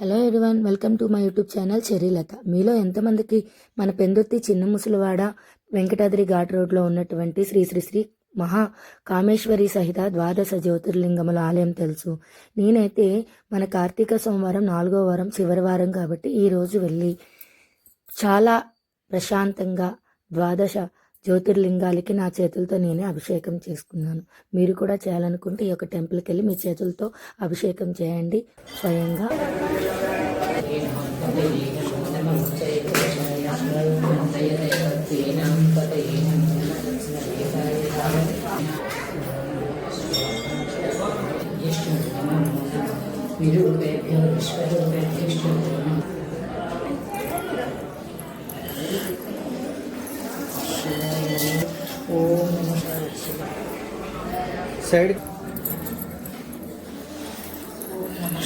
Hello everyone welcome to my YouTube channel Cherrylatha మీలో ఎంతమందికి మన పెందుర్తి చిన్న ముసలివాడ వెంకటాద్రి ఘాట్ రోడ్లో ఉన్నటువంటి శ్రీ శ్రీ శ్రీ మహా కామేశ్వరి సహిత ద్వాదశ జ్యోతిర్లింగముల ఆలయం తెలుసు. నేనైతే మన కార్తీక సోమవారం నాలుగో వారం చివరి వారం కాబట్టి ఈరోజు వెళ్ళి చాలా ప్రశాంతంగా ద్వాదశ జ్యోతిర్లింగాలకి నా చేతులతో నేనే అభిషేకం చేసుకున్నాను. మీరు కూడా చేయాలనుకుంటే ఈ యొక్క టెంపుల్కి వెళ్ళి మీ చేతులతో అభిషేకం చేయండి. స్వయంగా. करेंगे ओम नमः साइड।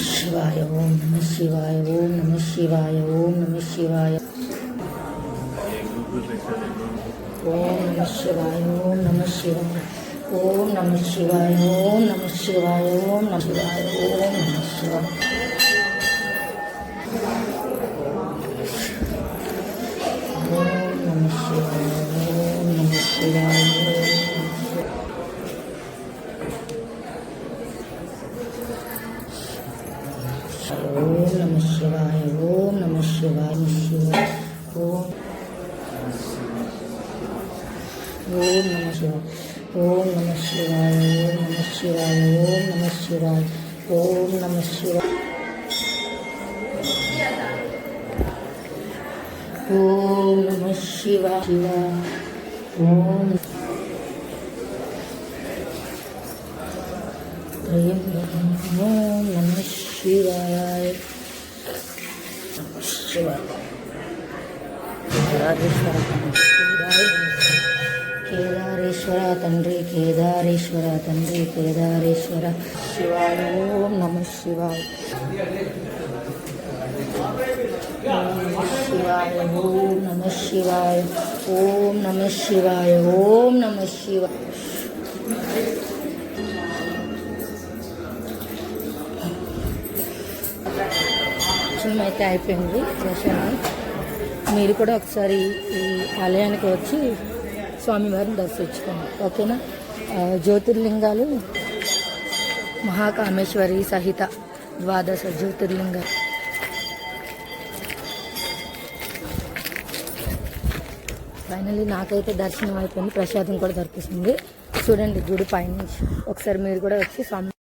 शिवाय, ओम नमः शिवाय, ओम नमः शिवाय, ओम नमः शिवाय। ओम नमः शिवाय, ओम नमः शिवाय, ओम नमः शिवाय, ओम नमः शिवाय, ओम नमः शिवाय, ओम नमः शिवाय। ఓం నమ శివాయ ఓం నమ శివాయ శివాయ ఓం ఓం నమ శివాయ ఓం నమ శివాయ ఓం నమ శివాయ ఓం నమ శివాయ ఓం నమ శివాయ ఓం నమ శివాయ శివాయ ఓం హ్రీం ఓం నమ శివాయ अच्छी बात केदारेश्वर तंड्री केदारेश्वर तंड्री केदारेश्वर शिवाय ओम नम शिवाय शिवाय ओम नमः शिवाय ओम नमः शिवाय ओम नमः शिवाय। దర్శనం అయితే అయిపోయింది చేశాను మీరు కూడా ఒకసారి ఈ ఆలయానికి వచ్చి స్వామివారిని దర్శించుకోండి ఓకేనా? జ్యోతిర్లింగాలు మహాకామేశ్వరి సహిత ద్వాదశ జ్యోతిర్లింగాలు. ఫైనలీ నాకైతే దర్శనం అయిపోయింది ప్రసాదం కూడా దొరికిస్తుంది చూడండి గుడి పైనుంచి. ఒకసారి మీరు కూడా వచ్చి స్వామి